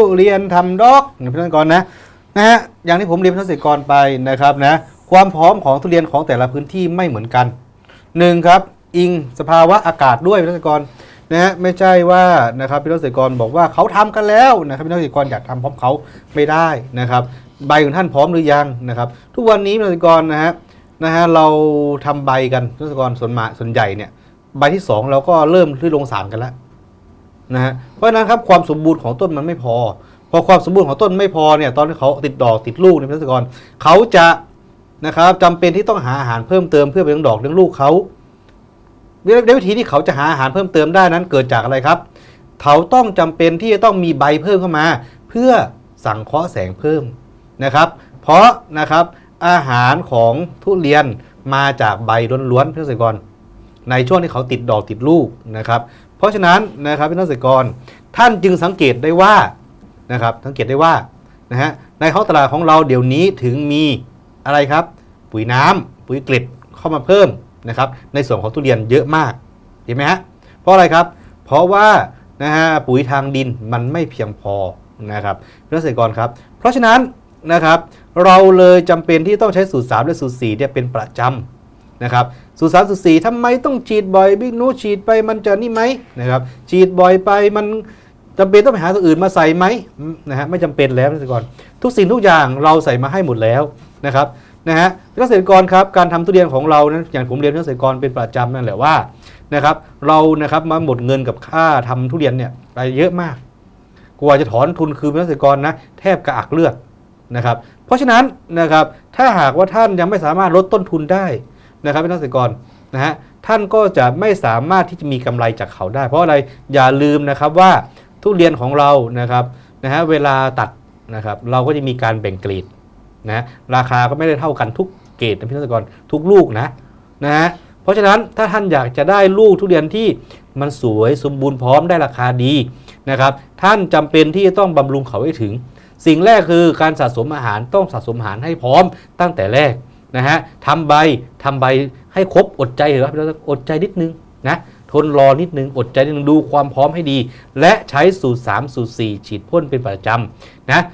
ุเรียนทำดอกนะพี่น้องก่อนนะนะฮะอย่างที่ผมเรียนพี่น้องเกษตรกรไปนะครับนะความพร้อมของทุเรียนของแต่ละพื้นที่ไม่เหมือนกันหนึ่งครับอิงสภาวะอากาศด้วยพี่น้องเกรกรนะฮะไม่ใช่ว่านะครับพี่น้องเกษตรกรบอกว่าเขาทำกันแล้วนะครับพี่น้องเกษตรกรอยากทำพร้อมเขาไม่ได้นะครับใบของท่านพร้อมหรือยังนะครับทุกวันนี้พี่น้องเกษตรกรนะฮะนะฮะเราทำใบกันพี่น้องเกษตรกรส่วนมาส่วนใหญ่เนี่ยใบที่สองเราก็เริ่มที่ลงสารกันแล้ว นะฮะเพราะฉะนั้นครับความสมบูรณ์ของต้นมันไม่พอ พอความสมบูรณ์ของต้นไม่พอเนี่ยตอนที่เขาติดดอกติดลูกในยพิธีกรเขาจะนะครับจำเป็นที่ต้องหาอาหารเพิ่มเติมเพื่อไปเลี้ยงดอกเลี้ยงลูกเขาด้วยวิธีที่เขาจะหาอาหารเพิ่มเติมได้นั้นเกิดจากอะไรครับ เขาต้องจำเป็นที่จะต้องมีใบเพิ่มเข้ามา เพื่อสังเคราะห์แสงเพิ่มนะครับ เพราะนะครับอาหารของทุเรียนมาจากใบล้วนๆพิธีกร ในช่วงที่เขาติดดอกติดลูกนะครับ เพราะฉะนั้นนะครับพี่น้องเกษตรกรท่านจึงสังเกตได้ว่านะครับสังเกตได้ว่านะฮะในท้องตลาดของเราเดี๋ยวนี้ถึงมีอะไรครับ ปุ๋ยน้ำปุ๋ยเกล็ดเข้ามาเพิ่มนะครับในส่วนของทุเรียนเยอะมากเห็นไหมฮะเพราะอะไรครับ เพราะว่านะฮะปุ๋ยทางดินมันไม่เพียงพอนะครับพี่น้องเกษตรกรครับ เพราะฉะนั้นนะครับเราเลยจำเป็นที่ต้องใช้สูตร 3 และสูตร4เนี่ยเป็นประจำ นะครับสูตรสามสูตรสี่ทำไมต้องฉีดบ่อยบิ๊กนูฉีดไปมันจะนี่ไหมนะครับฉีดบ่อยไปมันจำเป็นต้องไปหาตัวอื่นมาใส่ไหมนะฮะไม่จำเป็นแล้วเกษตรกร ทุกสิ่งทุกอย่างเราใส่มาให้หมดแล้วนะครับนะฮะเกษตรกรครับการทำทุเรียนของเรานั้นอย่างผมเรียนเกษตรกรเป็นประจำนั่นแหละว่านะครับเรานะครับมาหมดเงินกับค่าทำทุเรียนเนี่ยไปเยอะมากกว่าจะถอนทุนคืนเกษตรกรนะแทบกระอักเลือดนะครับเพราะฉะนั้นนะครับถ้าหากว่าท่านยังไม่สามารถลดต้นทุนได้ นะครับพี่นักเกษตรกรนะฮะท่านก็จะไม่สามารถที่จะมีกำไรจากเขาได้ เพราะอะไรอย่าลืมนะครับว่าทุเรียนของเรานะครับนะฮะเวลาตัดนะครับเราก็จะมีการแบ่งเกรดนะราคาก็ไม่ได้เท่ากันทุกเกรดนะพี่นักเกษตรกรทุกลูกนะนะฮะเพราะฉะนั้นถ้าท่านอยากจะได้ลูกทุเรียนที่มันสวยสมบูรณ์พร้อมได้ราคาดีนะครับท่านจำเป็นที่จะต้องบำรุงเขาให้ถึง สิ่งแรกคือการสะสมอาหารต้องสะสมอาหารให้พร้อมตั้งแต่แรก นะฮะทำใบทำใบให้ครบอดใจเหรอครับอดใจนิดนึงนะทนรอนิดนึงอดใจนิดนึงดูความพร้อมให้ดี และใช้สูตร 3 สูตร 4 ฉีดพ่นเป็นประจำนะ